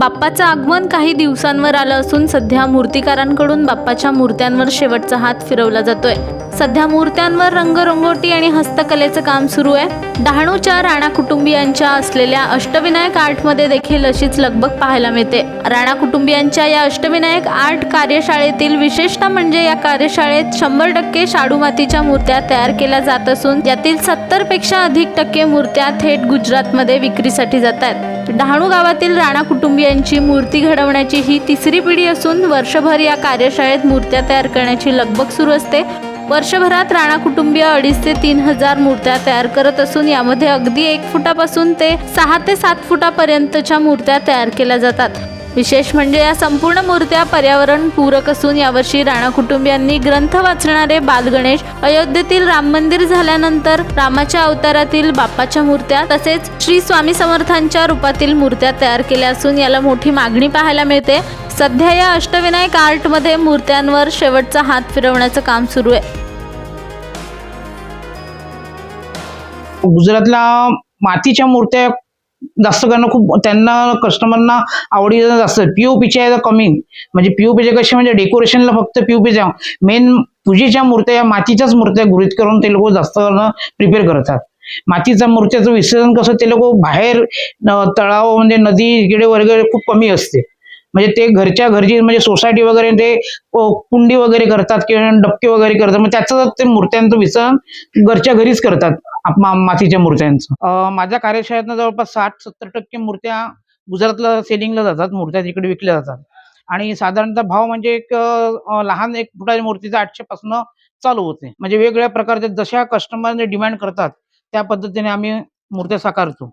बाप्पाचं आगमन काही दिवसांवर आलं असून सध्या मूर्तिकारांकडून बाप्पाच्या मूर्त्यांवर शेवटचा हात फिरवला जातोय. सध्या मूर्त्यांवर रंगरंगोटी आणि हस्तकलेचं काम सुरू आहे. डहाणूच्या राणा कुटुंबियांच्या असलेल्या अष्टविनायक आर्टमध्ये देखील अशीच लगबग पाहायला मिळते. राणा कुटुंबियांच्या या अष्टविनायक आर्ट कार्यशाळेतील विशेषता म्हणजे या कार्यशाळेत शंभर टक्के शाडू मातीच्या मूर्त्या तयार केल्या जात असून यातील सत्तरपेक्षा अधिक टक्के मूर्त्या थेट गुजरातमध्ये विक्रीसाठी जात आहेत. डहाणू गावातील राणा कुटुंबियांची मूर्ती घडवण्याची ही तिसरी पिढी असून वर्षभर या कार्यशाळेत मूर्त्या तयार करण्याची लगबग सुरू असते. वर्षभरात राणा कुटुंबीय अडीच ते तीन हजार मूर्त्या तयार करत असून यामध्ये अगदी एक फुटापासून ते सहा ते सात फुटापर्यंतच्या मूर्त्या तयार केल्या जातात. विशेष म्हणजे या संपूर्ण मूर्त्या पर्यावरण पूरक असून यावर्षी राणा कुटुंबियांनी ग्रंथ वाचणारे बालगणेश अयोध्येतील राम मंदिर झाल्यानंतर रामाच्या अवतारातील बाप्पाच्या मूर्त्या तसेच श्री स्वामी समर्थांच्या रूपातील मूर्त्या तयार केल्या असून याला मोठी मागणी पाहायला मिळते. सध्या या अष्टविनायक आर्टमध्ये मूर्त्यांवर शेवटचा हात फिरवण्याचं काम सुरू आहे. गुजरातला मातीच्या मूर्त्या जास्त करणं खूप त्यांना कस्टमरना आवडीचं जास्त. पीओपीच्या आहे कमी. म्हणजे पीओपीचे कसे म्हणजे डेकोरेशनला फक्त पीओपीच्या मेन पूजेच्या मूर्त्या या मातीच्याच मूर्त्या गृहित करून ते लोक जास्त करणं प्रिपेअर करतात. मातीच्या मूर्त्याचं विसर्जन कसं ते लोक बाहेर तळाव म्हणजे नदी इकडे वगैरे खूप कमी असते. म्हणजे ते घरच्या घरची म्हणजे सोसायटी वगैरे ते कुंडी वगैरे करतात किंवा डबके वगैरे करतात. मग त्याचं ते मूर्त्यांचं विसर्जन घरच्या घरीच करतात. मातीच्या मूर्त्यांचं माझ्या कार्यशाळेतनं जवळपास साठ सत्तर टक्के मूर्त्या गुजरातला सेलिंगला जातात मूर्त्या तिकडे विकल्या जातात. आणि साधारणतः भाव म्हणजे एक लहान एक फुटाच्या मूर्तीचा आठशे पासून चालू होते. म्हणजे वेगवेगळ्या प्रकारच्या जशा कस्टमरने डिमांड करतात त्या पद्धतीने आम्ही मूर्त्या साकारतो.